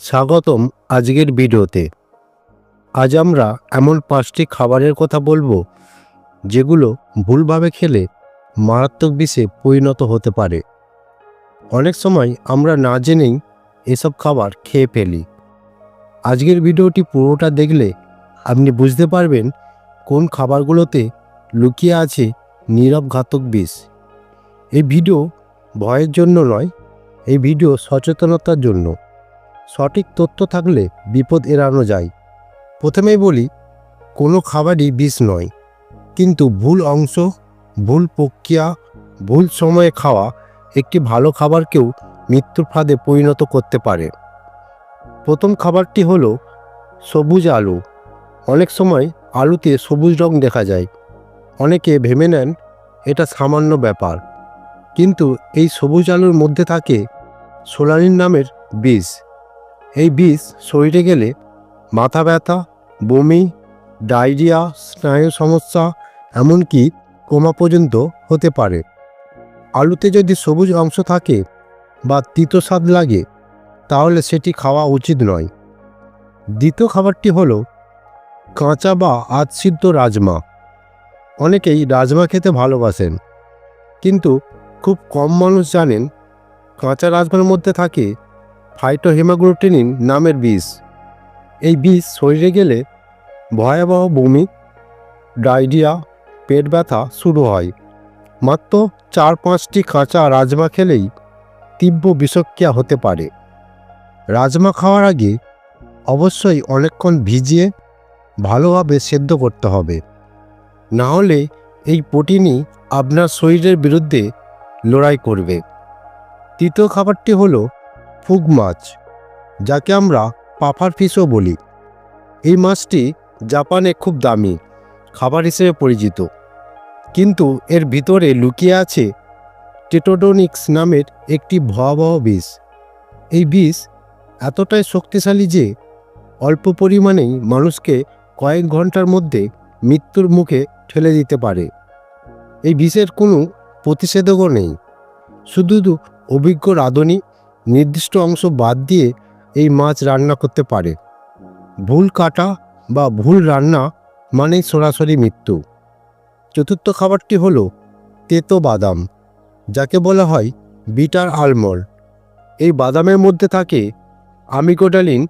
স্বাগতম আজকের ভিডিওতে। আজ আমরা এমন পাঁচটি খাবারের কথা বলব, যেগুলো ভুলভাবে খেলে মারাত্মক বিষে পরিণত হতে পারে। অনেক সময় আমরা না জেনেই এসব খাবার খেয়ে ফেলি। আজকের ভিডিওটি পুরোটা দেখলে আপনি বুঝতে পারবেন কোন খাবারগুলোতে লুকিয়ে আছে নীরব ঘাতক বিষ। এই ভিডিও ভয়ের জন্য নয়, এই ভিডিও সচেতনতার জন্য। সঠিক তথ্য থাকলে বিপদ এড়ানো যায়। প্রথমেই বলি, কোনো খাবারই বিষ নয়। কিন্তু ভুল অংশ, ভুল প্রক্রিয়া, ভুল সময়ে খাওয়া একটি ভালো খাবারকেও মৃত্যুর ফাঁদে পরিণত করতে পারে। প্রথম খাবারটি হলো সবুজ আলু। অনেক সময় আলুতে সবুজ রং দেখা যায়। অনেকে ভেবে নেন এটা সামান্য ব্যাপার। কিন্তু এই সবুজ আলুর মধ্যে থাকে সোলানিন নামের বিষ এই বিষ শরীরে গেলে মাথা ব্যথা, বমি, ডায়রিয়া, স্নায়ু সমস্যা, এমনকি কোমা পর্যন্ত হতে পারে। আলুতে যদি সবুজ অংশ থাকে বা তিতো স্বাদ লাগে, তাহলে সেটি খাওয়া উচিত নয়। দ্বিতীয় খাবারটি হলো কাঁচা বা আধসিদ্ধ রাজমা। অনেকেই রাজমা খেতে ভালোবাসেন, কিন্তু খুব কম মানুষ জানেন কাঁচা রাজমার মধ্যে থাকে ফাইটোহেমাগ্লুটিনিন নামের বিষ এই বিষ শরীরে গেলে ভয়াবহ বমি, ডায়রিয়া, পেট ব্যথা শুরু হয়। মাত্র চার পাঁচটি কাঁচা রাজমা খেলেই তীব্র বিষক্রিয়া হতে পারে। রাজমা খাওয়ার আগে অবশ্যই অনেকক্ষণ ভিজিয়ে ভালোভাবে সেদ্ধ করতে হবে। না হলে এই প্রোটিনই আপনার শরীরের বিরুদ্ধে লড়াই করবে। তৃতীয় খাবারটি হলো ফুগ মাছ, যাকে আমরা পাফার ফিশও বলি। এই মাছটি জাপানে খুব দামি, খাবার হিসেবে পরিচিত। কিন্তু এর ভিতরে লুকিয়ে আছে টেটোডোনিক্স নামের একটি ভয়াবহ বিষ। এই বিষ এতটাই শক্তিশালী যে অল্প পরিমাণেই মানুষকে কয়েক ঘণ্টার মধ্যে মৃত্যুর মুখে ঠেলে দিতে পারে। এই বিষের কোনো প্রতিষেধকও নেই, শুধু অভিজ্ঞ রাঁধুনি নির্দিষ্ট অংশ বাদ দিয়ে এই মাছ রান্না করতে পারে। ভুল কাটা বা ভুল রান্না মানেই সরাসরি মৃত্যু। চতুর্থ খাবারটি হলো তেতো বাদাম, যাকে বলা হয় বিটার আলমন্ড এই বাদামের মধ্যে থাকে আমিগোডালিন,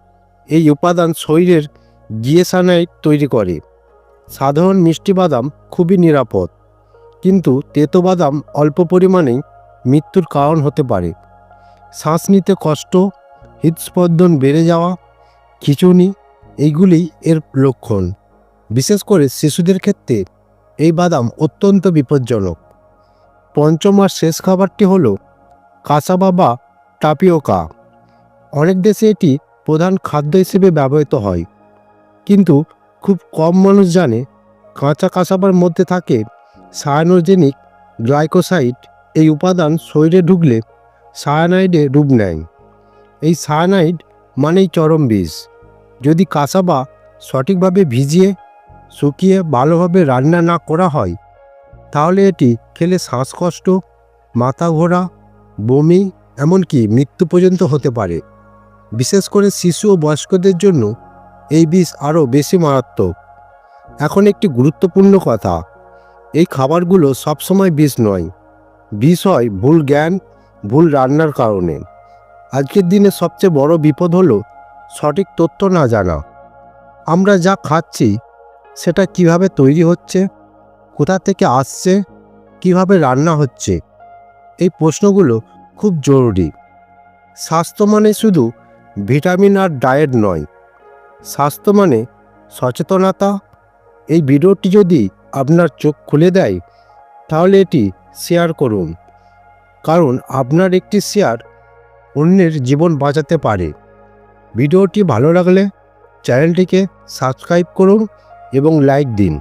এই উপাদান শরীরের জিএসানাইট তৈরি করে। সাধারণ মিষ্টি বাদাম খুবই নিরাপদ, কিন্তু তেতো বাদাম অল্প পরিমাণেই মৃত্যুর কারণ হতে পারে। শ্বাস নিতে কষ্ট হৃদস্পন্দন বেড়ে যাওয়া, খিচুনি, এইগুলি এর লক্ষণ। বিশেষ করে শিশুদের ক্ষেত্রে এই বাদাম অত্যন্ত বিপজ্জনক। পঞ্চম আর শেষ খাবারটি হলো কাসাবা বা টাপিওকা। অনেক দেশে এটি প্রধান খাদ্য হিসেবে ব্যবহৃত হয়। কিন্তু খুব কম মানুষ জানে কাঁচা কাসাবার মধ্যে থাকে সায়ানোজেনিক গ্লাইকোসাইড এই উপাদান শরীরে ঢুকলে সায়ানাইডে রূপ নেয়। এই সায়ানাইড মানেই চরম বিষ। যদি কাসাবা সঠিকভাবে ভিজিয়ে, শুকিয়ে ভালোভাবে রান্না না করা হয়, তাহলে এটি খেলে শ্বাসকষ্ট, মাথা ঘোরা, বমি, এমনকি মৃত্যু পর্যন্ত হতে পারে। বিশেষ করে শিশু ও বয়স্কদের জন্য এই বিষ আরও বেশি মারাত্মক। এখন একটি গুরুত্বপূর্ণ কথা, এই খাবারগুলো সবসময় বিষ নয়। বিষ হয় ভুল জ্ঞান ভুল রান্নার কারণে। আজকের দিনে সবচেয়ে বড় বিপদ হলো, সঠিক তথ্য না জানা। আমরা যা খাচ্ছি, সেটা কীভাবে তৈরি হচ্ছে, কোথা থেকে আসছে, কীভাবে রান্না হচ্ছে, এই প্রশ্নগুলো খুব জরুরি। স্বাস্থ্য মানে শুধু ভিটামিন আর ডায়েট নয়, স্বাস্থ্য মানে সচেতনতা। এই ভিডিওটি যদি আপনার চোখ খুলে দেয়, তাহলে এটি শেয়ার করুন। কারণ আপনার একটি শেয়ার অন্যের জীবন বাঁচাতে পারে। ভিডিওটি ভালো লাগলে চ্যানেলটিকে সাবস্ক্রাইব করুন এবং লাইক দিন।